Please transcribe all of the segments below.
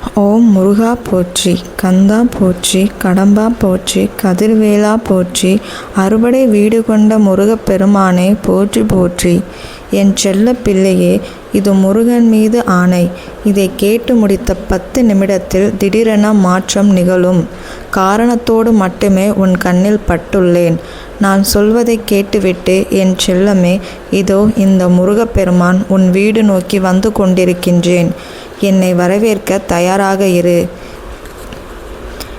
ஓம் முருகா போற்றி கந்தா போற்றி கடம்பா போற்றி கதிர்வேலா போற்றி அறுபடை வீடு கொண்ட முருகப்பெருமானே போற்றி போற்றி. என் செல்ல பிள்ளையே இது முருகன் மீது ஆணை. இதை கேட்டு முடித்த பத்து நிமிடத்தில் திடீரென மாற்றம் நிகழும். காரணத்தோடு மட்டுமே உன் கண்ணில் பட்டுள்ளேன். நான் சொல்வதை கேட்டுவிட்டு என் செல்லமே இதோ இந்த முருகப்பெருமான் உன் வீடு நோக்கி வந்து கொண்டிருக்கின்றேன். என்னை வரவேற்க தயாராக இரு.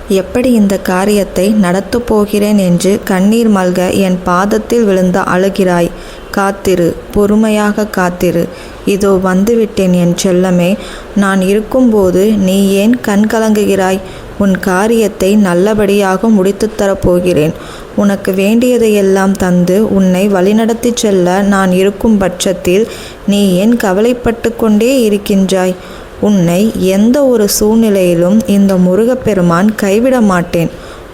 எப்படி இந்த காரியத்தை நடத்தப் போகிறேன் என்று கண்ணீர் மல்க என் பாதத்தில் விழுந்து அழுகிறாய். காத்திரு பொறுமையாக காத்திரு. இதோ வந்துவிட்டேன் என் செல்லமே. நான் இருக்கும்போது நீ ஏன் கண் கலங்குகிறாய்? உன் காரியத்தை நல்லபடியாக முடித்துத் தரப்போகிறேன் உனக்கு வேண்டியதையெல்லாம் தந்து உன்னை வழிநடத்திச் செல்ல நான் இருக்கும் பட்சத்தில் நீ ஏன் கவலைப்பட்டு கொண்டே இருக்கின்றாய்? உன்னை எந்த ஒரு சூழ்நிலையிலும் இந்த முருகப்பெருமான் கைவிட மாட்டேன்.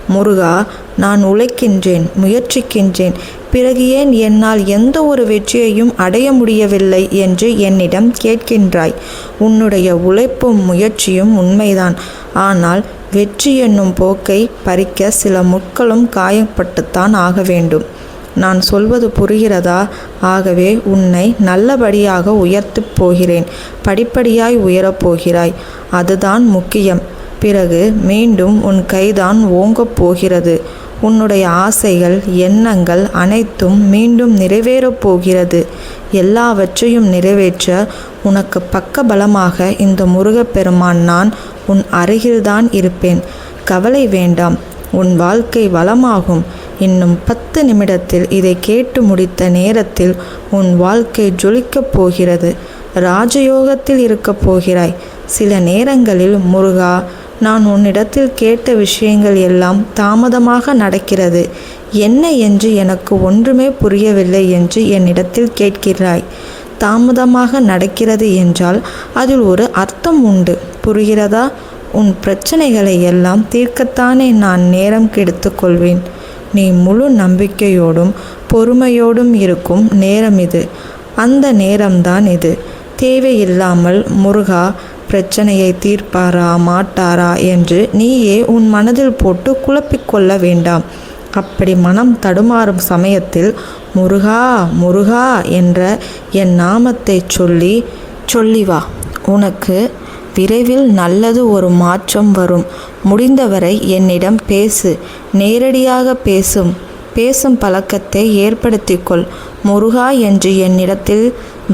முருகா நான் உழைக்கின்றேன் முயற்சிக்கின்றேன். பிறகு ஏன் என்னால் எந்த ஒரு வெற்றியையும் அடைய முடியவில்லை என்று என்னிடம் கேட்கின்றாய். உன்னுடைய உழைப்பும் முயற்சியும் உண்மைதான். ஆனால் வெற்றி என்னும் போக்கை பறிக்க சில முட்களும் காயப்பட்டுத்தான் ஆக வேண்டும். நான் சொல்வது புரிகிறதா? ஆகவே உன்னை நல்லபடியாக உயர்த்துப் போகிறேன். படிப்படியாய் உயரப் போகிறாய். அதுதான் முக்கியம். பிறகு மீண்டும் உன் கைதான் ஓங்கப் போகிறது. உன்னுடைய ஆசைகள் எண்ணங்கள் அனைத்தும் மீண்டும் நிறைவேறப் போகிறது. எல்லாவற்றையும் நிறைவேற்ற உனக்கு பக்க பலமாக இந்த முருகப்பெருமான் நான் உன் அருகில்தான் இருப்பேன். கவலை வேண்டாம். உன் வாழ்க்கை வளமாகும். இன்னும் பத்து நிமிடத்தில் இதை கேட்டு முடித்த நேரத்தில் உன் வாழ்க்கை ஜொலிக்கப் போகிறது. ராஜயோகத்தில் இருக்கப் போகிறாய். சில நேரங்களில் முருகா நான் உன்னிடத்தில் கேட்ட விஷயங்கள் எல்லாம் தாமதமாக நடக்கிறது. என்ன என்று எனக்கு ஒன்றுமே புரியவில்லை என்று என்னிடத்தில் கேட்கிறாய். தாமதமாக நடக்கிறது என்றால் அதில் ஒரு அர்த்தம் உண்டு. புரிகிறதா? உன் பிரச்சனைகளை எல்லாம் தீர்க்கத்தானே நான் நேரம் கெடுத்துக் கொள்வேன். நீ முழு நம்பிக்கையோடும் பொறுமையோடும் இருக்கும் நேரம் இது. அந்த நேரம்தான் இது. தேவையில்லாமல் முருகா பிரச்சனையை தீர்ப்பாரா மாட்டாரா என்று நீயே உன் மனதில் போட்டு குழப்பிக்கொள்ள வேண்டாம். அப்படி மனம் தடுமாறும் சமயத்தில் முருகா முருகா என்ற என் நாமத்தை சொல்லி சொல்லி வா உனக்கு விரைவில் நல்லது ஒரு மாற்றம் வரும். முடிந்தவரை என்னிடம் பேசு. நேரடியாக பேசும். பேசும் பழக்கத்தை ஏற்படுத்திக்கொள். முருகா என்று என்னிடத்தில்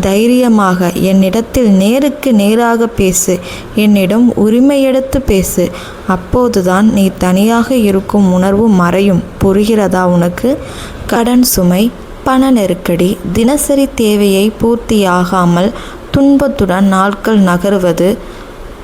தைரியமாக என்னிடத்தில் நேருக்கு நேராக பேசு. என்னிடம் உரிமையெடுத்து பேசு. அப்போதுதான் நீ தனியாக இருக்கும் உணர்வு மறையும். புரிகிறதா உனக்கு? கடன் சுமை பண நெருக்கடி தினசரி தேவையை பூர்த்தியாகாமல் துன்பத்துடன் நாட்கள் நகருவது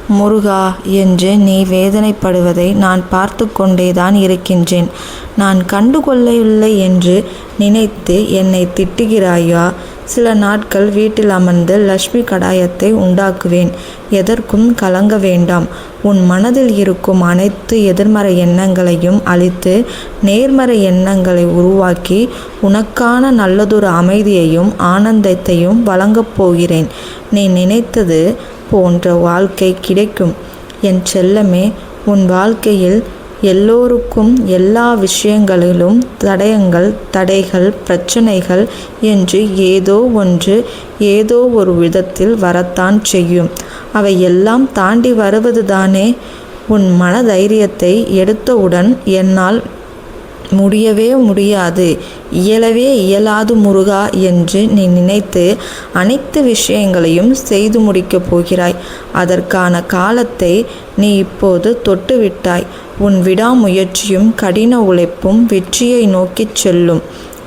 முருகா என்று நீ வேதனைப்படுவதை நான் பார்த்து கொண்டேதான் இருக்கின்றேன். நான் கண்டுகொள்ளவில்லை என்று நினைத்து என்னை திட்டுகிறாயா? சில நாட்கள் வீட்டில் அமர்ந்து லக்ஷ்மி கடாயத்தை உண்டாக்குவேன். எதற்கும் கலங்க வேண்டாம். உன் மனதில் இருக்கும் அனைத்து எதிர்மறை எண்ணங்களையும் அழித்து நேர்மறை எண்ணங்களை உருவாக்கி உனக்கான நல்லதொரு அமைதியையும் ஆனந்தத்தையும் வழங்கப் போகிறேன். நீ நினைத்தது போன்ற வாழ்க்கை கிடைக்கும். என் செல்லமே உன் வாழ்க்கையில் எல்லோருக்கும் எல்லா விஷயங்களிலும் தடயங்கள் தடைகள் பிரச்சனைகள் என்று ஏதோ ஒன்று ஏதோ ஒரு விதத்தில் வரத்தான் செய்யும். அவை எல்லாம் தாண்டி வருவதுதானே? உன் மன தைரியத்தை எடுத்தவுடன் என்னால் முடியவே முடியாது. இயலவே இயலாது முருகா என்று நீ நினைத்து அனைத்து விஷயங்களையும் செய்து முடிக்கப் போகிறாய். அதற்கான காலத்தை நீ இப்போது தொட்டுவிட்டாய். உன் விடாமுயற்சியும் கடின உழைப்பும் வெற்றியை நோக்கிச் செல்லும்.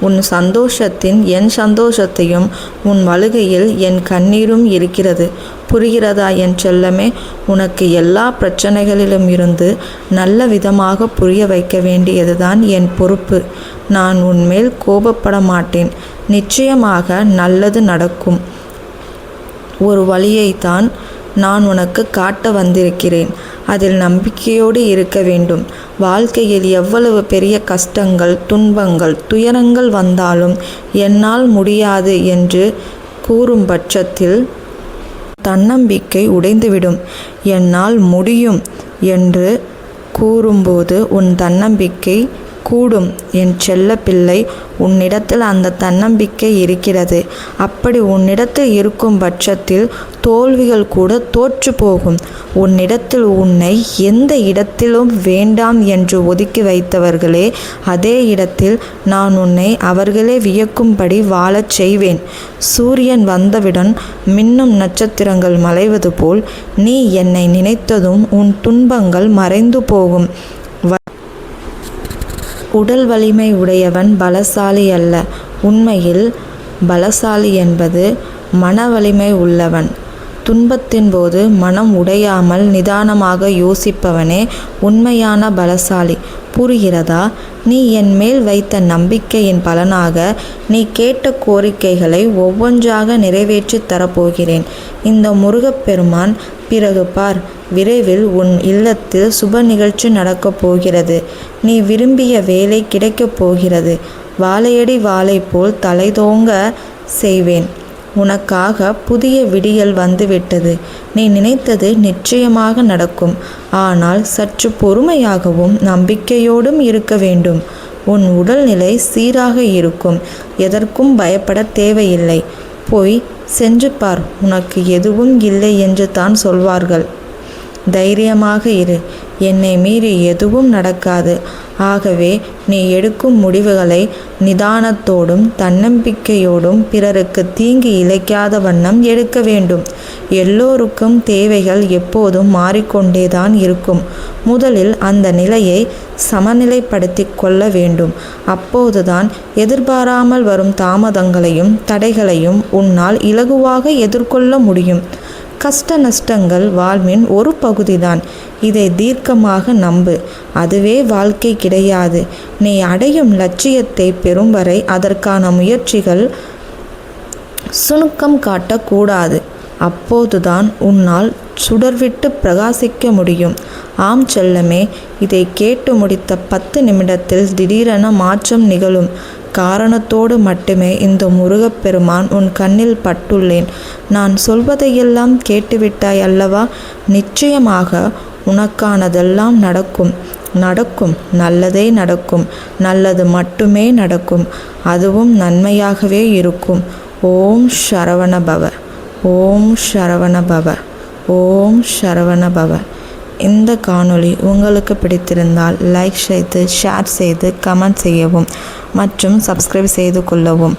உன் சந்தோஷத்தின் என் சந்தோஷத்தையும் உன் வழுகையில் என் கண்ணீரும் இருக்கிறது. புரிகிறதா என் செல்லமே? உனக்கு எல்லா பிரச்சனைகளிலும் இருந்து நல்ல விதமாக புரிய வைக்க வேண்டியதுதான் என் பொறுப்பு. நான் உன்மேல் கோபப்பட மாட்டேன். நிச்சயமாக நல்லது நடக்கும். ஒரு வழியைத்தான் நான் உனக்கு காட்ட வந்திருக்கிறேன். அதில் நம்பிக்கையோடு இருக்க வேண்டும். வாழ்க்கையில் எவ்வளவு பெரிய கஷ்டங்கள் துன்பங்கள் துயரங்கள் வந்தாலும் என்னால் முடியாது என்று கூறும் பட்சத்தில் தன்னம்பிக்கை உடைந்துவிடும். என்னால் முடியும் என்று கூறும்போது உன் தன்னம்பிக்கை கூடும். என் செல்ல பிள்ளை உன்னிடத்தில் அந்த தன்னம்பிக்கை இருக்கிறது. அப்படி உன்னிடத்தில் இருக்கும் பட்சத்தில் தோல்விகள் கூட தோற்று போகும். உன்னிடத்தில் உன்னை எந்த இடத்திலும் வேண்டாம் என்று ஒதுக்கி வைத்தவர்களே அதே இடத்தில் நான் உன்னை அவர்களே வியக்கும்படி வாழச் செய்வேன். சூரியன் வந்தவுடன் மின்னும் நட்சத்திரங்கள் மறைவது போல் நீ என்னை நினைத்ததும் உன் துன்பங்கள் மறைந்து போகும். உடல் வலிமை உடையவன் பலசாலி அல்ல. உண்மையில் பலசாலி என்பது மன வலிமை உள்ளவன். துன்பத்தின் போது மனம் உடையாமல் நிதானமாக யோசிப்பவனே உண்மையான பலசாலி. புரிகிறதா? நீ என் மேல் வைத்த நம்பிக்கையின் பலனாக நீ கேட்ட கோரிக்கைகளை ஒவ்வொன்றாக நிறைவேற்றித் தரப்போகிறேன். இந்த முருகப்பெருமான் பிறகு பார் விரைவில் உன் இல்லத்தில் சுப நிகழ்ச்சி நடக்கப் போகிறது. நீ விரும்பிய வேலை கிடைக்கப் போகிறது. வாழையடி வாழை போல் தலைதோங்க செய்வேன். உனக்காக புதிய விடியல் வந்துவிட்டது. நீ நினைத்தது நிச்சயமாக நடக்கும். ஆனால் சற்று பொறுமையாகவும் நம்பிக்கையோடும் இருக்க வேண்டும். உன் உடல்நிலை சீராக இருக்கும். எதற்கும் பயப்பட தேவையில்லை. போய் சென்று பார். உனக்கு எதுவும் இல்லை என்று தான் சொல்வார்கள். தைரியமாக இரு. என்னை மீறி எதுவும் நடக்காது. ஆகவே நீ எடுக்கும் முடிவுகளை நிதானத்தோடும் தன்னம்பிக்கையோடும் பிறருக்கு தீங்கு இழைக்காத வண்ணம் எடுக்க வேண்டும். எல்லோருக்கும் தேவைகள் எப்போதும் மாறிக்கொண்டேதான் இருக்கும். முதலில் அந்த நிலையை சமநிலைப்படுத்தி கொள்ள வேண்டும். அப்போதுதான் எதிர்பாராமல் வரும் தாமதங்களையும் தடைகளையும் உன்னால் இலகுவாக எதிர்கொள்ள முடியும். கஷ்ட நஷ்டங்கள் வாழ்வின் ஒரு பகுதிதான். இதை தீர்க்கமாக நம்பு. அதுவே வாழ்க்கை கிடையாது. நீ அடையும் லட்சியத்தை பெறும் வரை அதற்கான முயற்சிகள் சுணுக்கம் காட்டக்கூடாது அப்போதுதான் உன்னால் சுடர்விட்டு பிரகாசிக்க முடியும். ஆம் செல்லமே இதை கேட்டு முடித்த பத்து நிமிடத்தில் திடீரென மாற்றம் நிகழும். காரணத்தோடு மட்டுமே இந்த முருகப்பெருமான் உன் கண்ணில் பட்டுள்ளேன். நான் சொல்வதையெல்லாம் கேட்டுவிட்டாய் அல்லவா? நிச்சயமாக உனக்கானதெல்லாம் நடக்கும். நடக்கும். நல்லதே நடக்கும். நல்லது மட்டுமே நடக்கும். அதுவும் நன்மையாகவே இருக்கும். ஓம் சரவண பவ ஓம் சரவண பவ ஓம் சரவணபவ. இந்த காணொளி உங்களுக்கு பிடித்திருந்தால் லைக் செய்து ஷேர் செய்து கமெண்ட் செய்யவும் மற்றும் சப்ஸ்கிரைப் செய்து கொள்ளவும்.